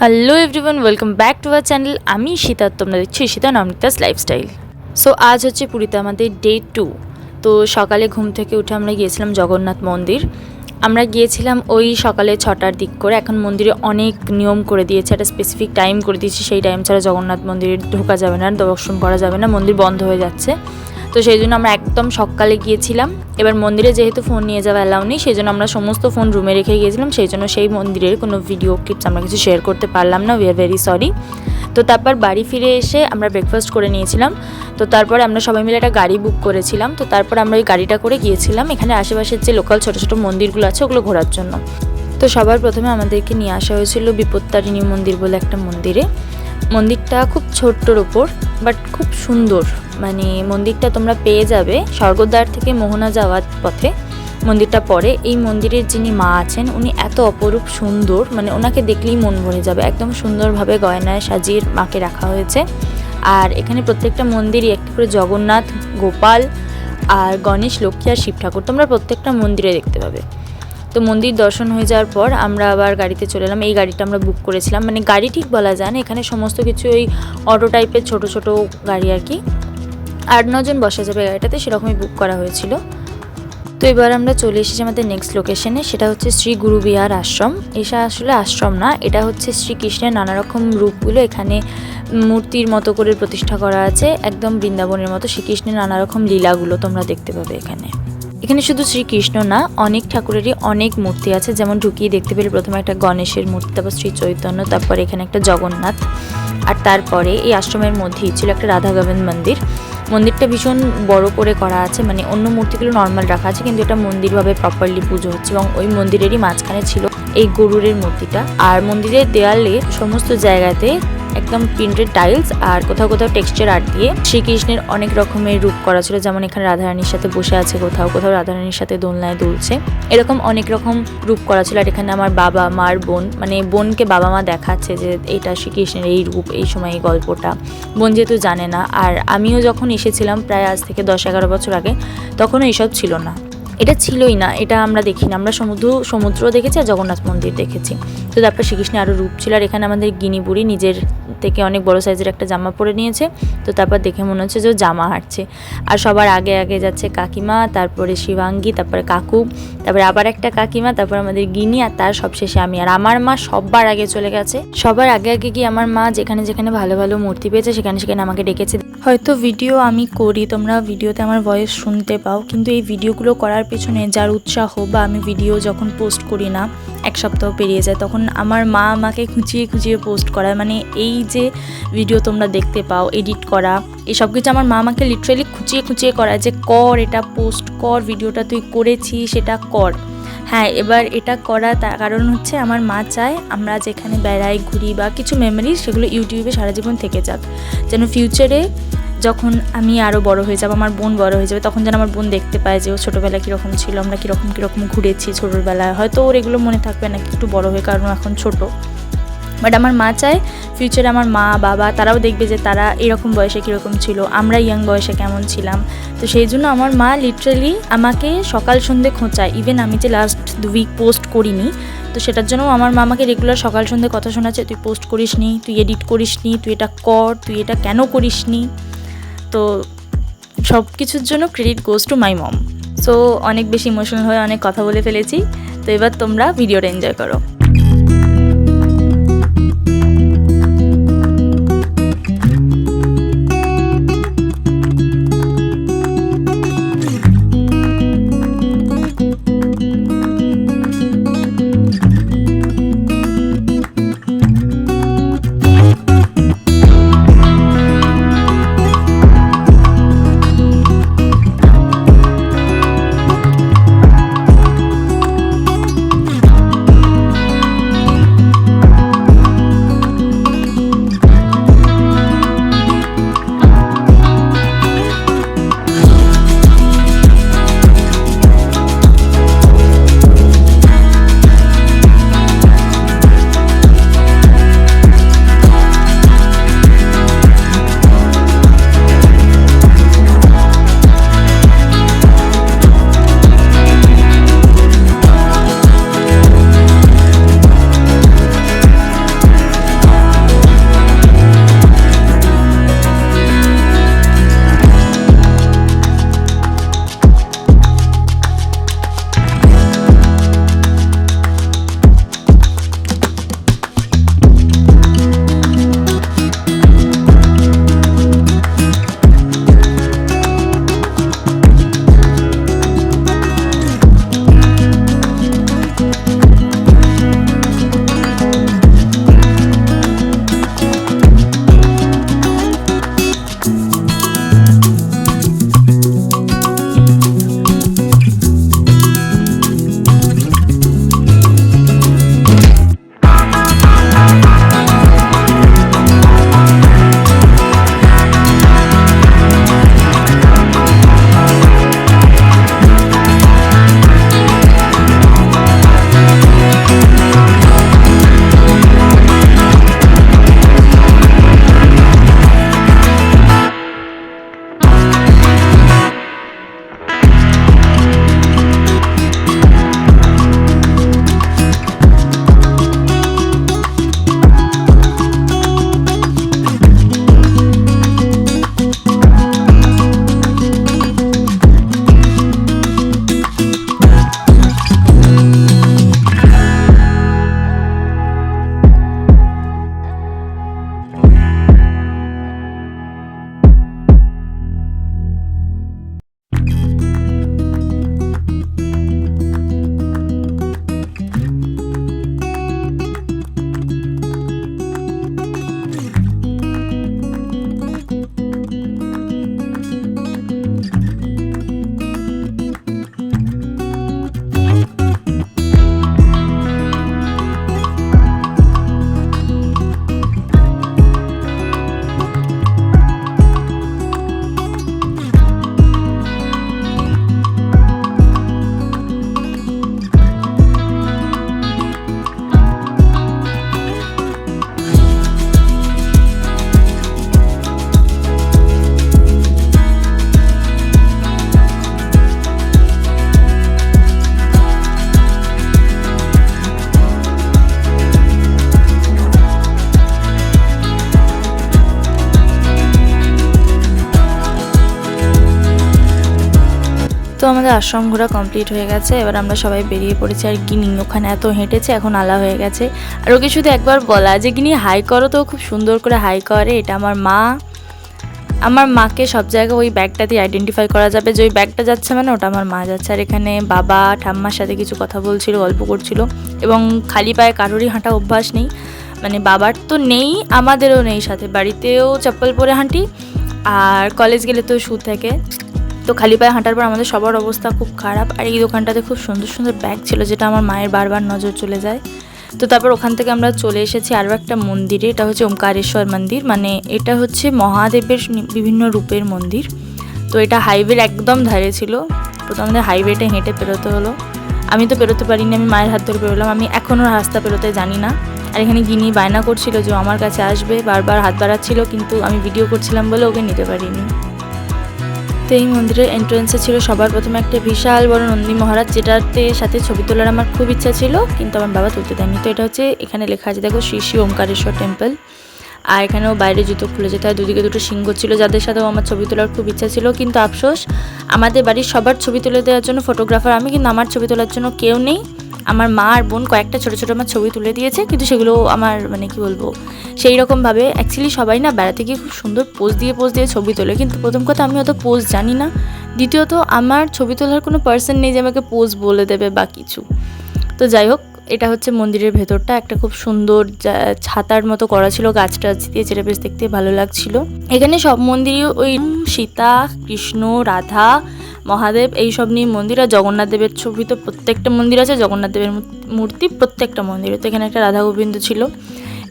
Hello everyone welcome back to our channel আমি শীতা তোমরা দেখছি শীতা নমনিতাস লাইফস্টাইল সো আজ হচ্ছে পুরীতে আমাদের ডে টু তো সকালে ঘুম থেকে উঠে আমরা গিয়েছিলাম জগন্নাথ মন্দির। আমরা গিয়েছিলাম ওই সকালে ছটার দিক করে। এখন মন্দিরে অনেক নিয়ম করে দিয়েছে, একটা স্পেসিফিক টাইম করে দিয়েছে। সেই টাইম ছাড়া জগন্নাথ মন্দিরে ঢোকা যাবে না, দর্শন করা যাবে না। মন্দির বন্ধ হয়ে যাচ্ছে। তো সেই জন্য আমরা একদম সকালে গিয়েছিলাম। এবার মন্দিরে যেহেতু ফোন নিয়ে যাওয়া অ্যালাউ নেই, সেই জন্য আমরা সমস্ত ফোন রুমে রেখে গিয়েছিলাম। সেই জন্য সেই মন্দিরের কোনো ভিডিও ক্লিপস আমরা কিছু শেয়ার করতে পারলাম না। উই আর ভেরি সরি তো তারপর বাড়ি ফিরে এসে আমরা ব্রেকফাস্ট করে নিয়েছিলাম। তো তারপরে আমরা সবাই মিলে একটা গাড়ি বুক করেছিলাম। তো তারপর আমরা ওই গাড়িটা করে গিয়েছিলাম। এখানে আশেপাশের যে লোকাল ছোটো ছোটো মন্দিরগুলো আছে, ওগুলো ঘোরার জন্য। তো সবার প্রথমে আমাদেরকে নিয়ে আসা হয়েছিল বিপত্তারিণী মন্দির বলে একটা মন্দিরে। মন্দিরটা খুব ছোট্টর ওপর। বাট খুব সুন্দর। মানে মন্দিরটা তোমরা পেয়ে যাবে স্বর্গদ্বার থেকে মোহনা যাওয়ার পথে। মন্দিরটা পড়ে এই মন্দিরের যিনি মা আছেন, উনি এত অপরূপ সুন্দর মানে ওনাকে দেখলেই মন ভরে যাবে। একদম সুন্দরভাবে গয়নায় সাজিয়ে মাকে রাখা হয়েছে। আর এখানে প্রত্যেকটা মন্দিরই একটি করে জগন্নাথ, গোপাল আর গণেশ, লক্ষ্মী আর শিব ঠাকুর তোমরা প্রত্যেকটা মন্দিরে দেখতে পাবে। তো মন্দির দর্শন হয়ে যাওয়ার পর আমরা আবার গাড়িতে চলে এলাম। এই গাড়িটা আমরা বুক করেছিলাম। মানে গাড়ি ঠিক বলা যায় না। এখানে সমস্ত কিছু ওই অটো টাইপের ছোট ছোট গাড়ি আর কি। আট নজন বসা যাবে গাড়িটাতে, সেরকমই বুক করা হয়েছিল। তো এবার আমরা চলে এসেছি আমাদের নেক্সট লোকেশনে সেটা হচ্ছে শ্রী গুরু বিহার আশ্রম। এটা আসলে আশ্রম না, এটা হচ্ছে শ্রীকৃষ্ণের নানা রকম রূপগুলো। এখানে মূর্তির মতো করে প্রতিষ্ঠা করা আছে, একদম বৃন্দাবনের মতো। শ্রীকৃষ্ণের নানা রকম লীলাগুলো তোমরা দেখতে পাবে এখানে। এখানে শুধু শ্রীকৃষ্ণ না, অনেক ঠাকুরেরই অনেক মূর্তি আছে। যেমন ঢুকিয়ে দেখতে পেলে প্রথমে একটা গণেশের মূর্তি, তারপর শ্রী চৈতন্য, তারপর এখানে একটা জগন্নাথ। আর তারপরে এই আশ্রমের মধ্যেই ছিল একটা রাধা গোবিন্দ মন্দির। মন্দিরটা ভীষণ বড় করে করা আছে মানে অন্য মূর্তিগুলো নর্মাল রাখা আছে, কিন্তু এটা মন্দিরভাবে প্রপারলি পুজো হচ্ছে এবং ওই মন্দিরেরই মাঝখানে ছিল এই গরুরের মূর্তিটা। আর মন্দিরের দেয়ালে সমস্ত জায়গাতে একদম প্রিন্টেড টাইলস আর কোথাও কোথাও টেক্সচার আর্ট দিয়ে শ্রীকৃষ্ণের অনেক রকমের রূপ করা ছিল। যেমন এখানে রাধারানীর সাথে বসে আছে কোথাও কোথাও রাধারানীর সাথে দোলনায় দুলছে। এরকম অনেক রকম রূপ করা ছিল আর এখানে আমার বাবা, মার বোন মানে বোনকে বাবা মা দেখাচ্ছে যে এইটা শ্রীকৃষ্ণের এই রূপ, এই সময় এই গল্পটা। বোন যেহেতু জানে না। আর আমিও যখন এসেছিলাম প্রায় আজ থেকে দশ এগারো বছর আগে, তখনও এইসব ছিল না। এটা ছিলই না, এটা আমরা দেখি না আমরা সমুদ্র সমুদ্র দেখেছি আর জগন্নাথ মন্দির দেখেছি। তো তারপর শ্রীকৃষ্ণের আরও রূপ ছিল আর এখানে আমাদের গিনিপুরি নিজের থেকে অনেক বড় সাইজের একটা জামা পরে নিয়েছে। তো তারপর দেখে মনে হচ্ছে যে জামা হাঁটছে। আর সবার আগে আগে যাচ্ছে কাকিমা, তারপরে শিবাঙ্গী, তারপরে কাকু, তারপরে আবার একটা কাকিমা, তারপর আমাদের গিনি আর তার সবশেষে আমি। আর আমার মা সবার আগে চলে গেছে। সবার আগে আগে গিয়ে আমার মা যেখানে যেখানে ভালো ভালো মূর্তি পেয়েছে, সেখানে সেখানে আমাকে ডেকেছে। হয়তো ভিডিও আমি করি, তোমরা ভিডিওতে আমার ভয়েস শুনতে পাও, কিন্তু এই ভিডিওগুলো করার পেছনে যার উৎসাহ বা আমি ভিডিও যখন পোস্ট করি না, এক সপ্তাহ পেরিয়ে যায়, তখন আমার মা আমাকে খুঁচিয়ে খুঁচিয়ে পোস্ট করায়। মানে এই যে ভিডিও তোমরা দেখতে পাও এডিট করা, এই সব কিছু আমার মা আমাকে লিটারেলি খুঁচিয়ে খুঁচিয়ে করায় যে, কর এটা পোস্ট কর ভিডিওটা তুই করেছিস, সেটা কর। হ্যাঁ এবার এটা করা তার কারণ হচ্ছে আমার মা চায় আমরা যেখানে বেড়াই, ঘুরি বা কিছু মেমোরিজ সেগুলো ইউটিউবে সারা জীবন থেকে যাক। যেন ফিউচারে যখন আমি আরও বড় হয়ে যাব, আমার বোন বড় হয়ে যাবে, তখন যেন আমার বোন দেখতে পায় যে ও ছোটোবেলায় কীরকম ছিল, আমরা কীরকম কীরকম ঘুরেছি ছোটোবেলায়। হয়তো ওর এগুলো মনে থাকবে না একটু বড় হয়ে, কারণ এখন ছোটো। বাট আমার মা চায় ফিউচারে আমার মা, বাবা, তারাও দেখবে যে তারা এরকম বয়সে কীরকম ছিল, আমরা ইয়াং বয়সে কেমন ছিলাম। তো সেই জন্য আমার মা লিটারেলি আমাকে সকাল সন্ধে খোঁচায়। ইভেন আমি যে লাস্ট দু উইক পোস্ট করিনি, তো সেটার জন্য আমার মা আমাকে রেগুলার সকাল সন্ধে কথা শোনাচ্ছে, তুই পোস্ট করিস নি তুই এডিট করিস নি তুই এটা কর, তুই এটা কেন করিস নি তো সব কিছুর জন্য credit goes to my mom so অনেক বেশি ইমোশনাল হয়ে অনেক কথা বলে ফেলেছি। তো এবার তোমরা ভিডিওটা এনজয় করো। আমাদের আশ্রম ঘোরা কমপ্লিট হয়ে গেছে। এবার আমরা সবাই বেরিয়ে পড়েছি। আর গিনি ওখানে এত হেঁটেছে, এখন আলা হয়ে গেছে। আর ওকে শুধু একবার বলা যে গিনি হাই করো তো, খুব সুন্দর করে হাই করে। এটা আমার মা। আমার মাকে সব জায়গায় ওই ব্যাগটা দিয়ে আইডেন্টিফাই করা যাবে। যে ওই ব্যাগটা যাচ্ছে মানে ওটা আমার মা যাচ্ছে। আর এখানে বাবা, ঠাম্মার সাথে কিছু কথা বলছিল, গল্প করছিল। এবং খালি পায়ে কারোরই হাঁটা অভ্যাস নেই। মানে বাবার তো নেই, আমাদেরও নেই সাথে। বাড়িতেও চপ্পল পরে হাঁটি। আর কলেজ গেলে তো শু থেকে। তো খালি পায়ে হাঁটার পর আমাদের সবার অবস্থা খুব খারাপ। আর এই দোকানটাতে খুব সুন্দর সুন্দর ব্যাগ ছিল যেটা আমার মায়ের বারবার নজর চলে যায়। তো তারপর ওখান থেকে আমরা চলে এসেছি আরও একটা মন্দিরে। এটা হচ্ছে ওমকারেশ্বর মন্দির। মানে এটা হচ্ছে মহাদেবের বিভিন্ন রূপের মন্দির। তো এটা হাইওয়ের একদম ধারে ছিল। প্রথম আমাদের হাইওয়েটা হেঁটে পেরোতে হলো। আমি তো পেরোতে পারিনি, আমি মায়ের হাত ধরে পেরোলাম আমি এখনও রাস্তা পেরোতে জানি না। আর এখানে গিনি বায়না করছিল যে আমার কাছে আসবে। বারবার হাত বাড়াচ্ছিল, কিন্তু আমি ভিডিও করছিলাম বলে ওকে নিতে পারিনি। তো এই মন্দিরের এন্ট্রেন্সে ছিল সবার প্রথমে একটা বিশাল বড় নন্দী মহারাজ, যেটাতে সাথে ছবি তোলার আমার খুব ইচ্ছা ছিল, কিন্তু আমার বাবা তুলতে দেয়নি। তো এটা হচ্ছে এখানে লেখা আছে, দেখো শ্রী শ্রী ওমকারেশ্বর টেম্পল আর এখানেও বাইরে জুতো খুলে যেতে হয়, দুদিকে দুটো সিংহ ছিল যাদের সাথেও আমার ছবি তোলার খুব ইচ্ছা ছিল, কিন্তু আফসোস, আমাদের বাড়ির সবার ছবি তুলে দেওয়ার জন্য ফটোগ্রাফার আমি, কিন্তু আমার ছবি তোলার জন্য কেউ নেই। আমার মা আর বোন কয়েকটা ছোটো ছোটো আমার ছবি তুলে দিয়েছে, কিন্তু সেগুলো আমার মানে কি বলব সেই রকমভাবে অ্যাকচুয়ালি সবাই না বেড়াতে গিয়ে খুব সুন্দর পোজ দিয়ে পোজ দিয়ে ছবি তোলে। কিন্তু প্রথম কথা আমি অত পোজ জানি না। দ্বিতীয়ত আমার ছবি তোলার কোনো পার্সন নেই যে আমাকে পোজ বলে দেবে বা কিছু। তো যাই হোক এটা হচ্ছে মন্দিরের ভেতরটা। একটা খুব সুন্দর ছাতার মতো করা ছিল গাছ টাছ দিয়ে, যেটা বেশ দেখতে ভালো লাগছিল। এখানে সব মন্দিরই ওই সীতা, কৃষ্ণ, রাধা, মহাদেব, এই সব নিয়ে মন্দির আর জগন্নাথ দেবের ছবি তো প্রত্যেকটা মন্দির আছে, জগন্নাথ দেবের মূর্তি প্রত্যেকটা মন্দিরে। তো এখানে একটা রাধা গোবিন্দ ছিল।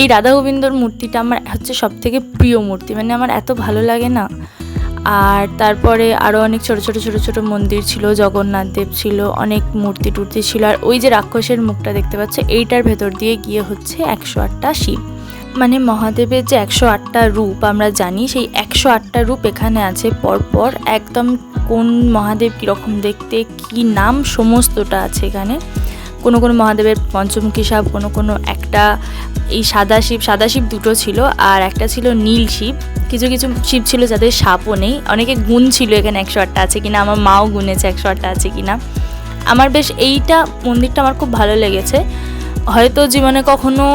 এই রাধা গোবিন্দর মূর্তিটা আমার হচ্ছে সব থেকে প্রিয় মূর্তি। মানে আমার এত ভালো লাগে না। আর তারপরে আরও অনেক ছোট ছোট ছোট ছোট মন্দির ছিল, জগন্নাথ দেব ছিল, অনেক মূর্তি টুর্তি ছিল। আর ওই যে রাক্ষসের মুখটা দেখতে পাচ্ছ, এইটার ভেতর দিয়ে গিয়ে হচ্ছে একশো আটটা শিব। মানে মহাদেবের যে একশো আটটা রূপ আমরা জানি, সেই একশো আটটা রূপ এখানে আছে। পরপর একদম কোন মহাদেব কীরকম দেখতে, কী নাম, সমস্তটা আছে এখানে। কোনো কোনো মহাদেবের পঞ্চমুখী সাপ, কোনো কোনো একটা এই সাদা শিব সাদা শিব দুটো ছিল আর একটা ছিল নীল শিব কিছু কিছু শিব ছিল যাদের সাপও নেই। অনেকে গুণ ছিল এখানে একশো আটটা আছে কিনা, আমার মাও গুনেছে একশো আটটা আছে কিনা। আমার বেশ এইটা মন্দিরটা আমার খুব ভালো লেগেছে। হয়তো জীবনে কখনো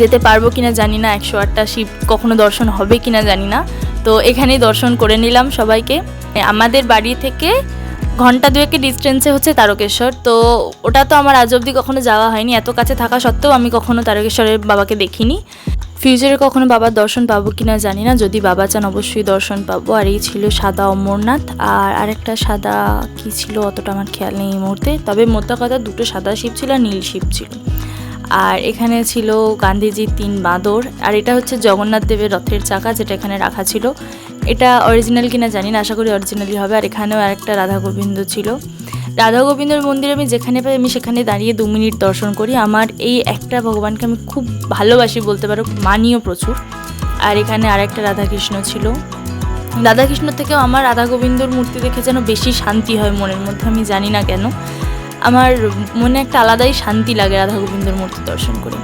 যেতে পারব কিনা জানি না, একশো আটটা শিব কখনো দর্শন হবে কিনা জানি না। তো এখানেই দর্শন করে নিলাম সবাইকে। আমাদের বাড়ি থেকে ঘণ্টা দুয়েকের ডিস্টেন্সে হচ্ছে তারকেশ্বর। তো ওটা তো আমার আজ অবধি কখনো যাওয়া হয়নি। এত কাছে থাকা সত্ত্বেও আমি কখনো তারকেশ্বরের বাবাকে দেখিনি। ফিউচারে কখনো বাবার দর্শন পাবো কিনা জানি না। যদি বাবা চান অবশ্যই দর্শন পাবো। আর এই ছিল সাদা অমরনাথ। আর আরেকটা সাদা কি ছিল অতটা আমার খেয়াল নেই এই মুহূর্তে। তবে মোদ্দা কথা দুটো সাদা শিব ছিল আর নীল শিব ছিল। আর এখানে ছিল গান্ধীজির তিন বাঁদর। আর এটা হচ্ছে জগন্নাথ দেবের রথের চাকা যেটা এখানে রাখা ছিল। এটা অরিজিনাল কিনা জানি না, আশা করি অরিজিনালি হবে। আর এখানেও আরেকটা রাধা গোবিন্দ ছিল। রাধা গোবিন্দর মন্দিরে আমি যেখানে পাই, আমি সেখানে দাঁড়িয়ে দু মিনিট দর্শন করি। আমার এই একটা ভগবানকে আমি খুব ভালোবাসি বলতে পারো, মানিও প্রচুর। আর এখানে আরেকটা রাধাকৃষ্ণ ছিল। রাধাকৃষ্ণ থেকেও আমার রাধা গোবিন্দর মূর্তি দেখে যেন বেশি শান্তি হয় মনের মধ্যে, আমি জানি না কেন। আমার মনে একটা আলাদাই শান্তি লাগে রাধা গোবিন্দর মূর্তি দর্শন করে।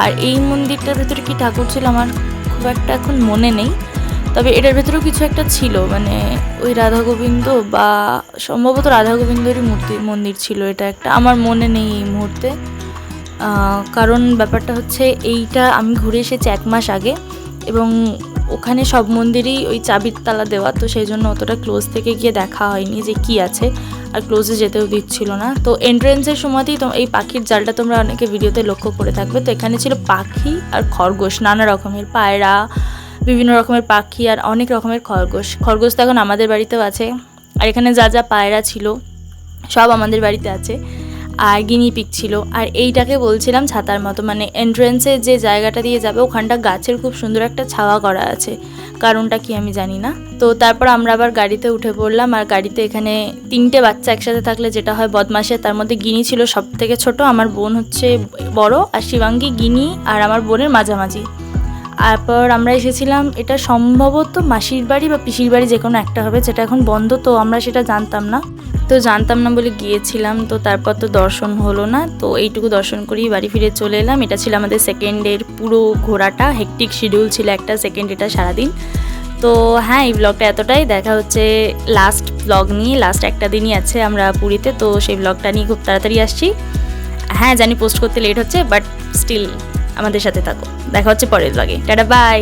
আর এই মন্দিরটার ভেতরে কি ঠাকুর ছিল আমার খুব একটা এখন মনে নেই। তবে এটার ভেতরেও কিছু একটা ছিল মানে ওই রাধা গোবিন্দ বা সম্ভবত রাধা গোবিন্দরই মূর্তি, মন্দির ছিল এটা একটা। আমার মনে নেই এই মুহূর্তে। কারণ ব্যাপারটা হচ্ছে এইটা আমি ঘুরে এসেছি এক মাস আগে এবং ওখানে সব মন্দিরেই ওই চাবির তালা দেওয়া, তো সেই জন্য অতটা ক্লোজ থেকে গিয়ে দেখা হয়নি যে কি আছে। আর ক্লোজে যেতেও দিচ্ছিল না। তো এন্ট্রেন্সের সময়তেই তো এই পাখির জালটা তোমরা অনেকে ভিডিওতে লক্ষ্য করে থাকবে। তো এখানে ছিল পাখি আর খরগোশ, নানা রকমের পায়রা বিভিন্ন রকমের পাখি আর অনেক রকমের খরগোশ। খরগোশ তো এখন আমাদের বাড়িতেও আছে। আর এখানে যা যা পায়রা ছিল, সব আমাদের বাড়িতে আছে। আর গিনি পিক ছিল। আর এইটাকে বলছিলাম ছাতার মতো। মানে এন্ট্রেন্সে যে জায়গাটা দিয়ে যাবে, ওখানটা গাছের খুব সুন্দর একটা ছাওয়া করা আছে। কারণটা কি আমি জানি না। তো তারপর আমরা আবার গাড়িতে উঠে পড়লাম। আর গাড়িতে এখানে তিনটে বাচ্চা একসাথে থাকলে যেটা হয় বদমাসের তার মধ্যে গিনি ছিল সব থেকে ছোট। আমার বোন হচ্ছে বড়। আর শিবাঙ্গী, গিনি আর আমার বোনের মাঝামাঝি। তারপর আমরা এসেছিলাম, এটা সম্ভবত মাসির বাড়ি বা পিসির বাড়ি যে কোনো একটা হবে, যেটা এখন বন্ধ, তো আমরা সেটা জানতাম না। তো জানতাম না বলে গিয়েছিলাম, তো তারপর তো দর্শন হলো না, তো এইটুকু দর্শন করেই বাড়ি ফিরে চলে এলাম। এটা ছিল আমাদের সেকেন্ডের পুরো ঘোরাটা হেকটিক শিডিউল ছিল একটা সেকেন্ড এটা সারাদিন। তো হ্যাঁ এই ব্লগটা এতটাই, দেখা হচ্ছে লাস্ট ব্লগ নিয়ে লাস্ট একটা দিনই আছে আমরা পুরীতে, তো সেই ব্লগটা নিয়ে খুব তাড়াতাড়ি আসছি। হ্যাঁ জানি পোস্ট করতে লেট হচ্ছে বাট স্টিল আমাদের সাথে থাকো। দেখা হচ্ছে পরের লাগে টাটা বাই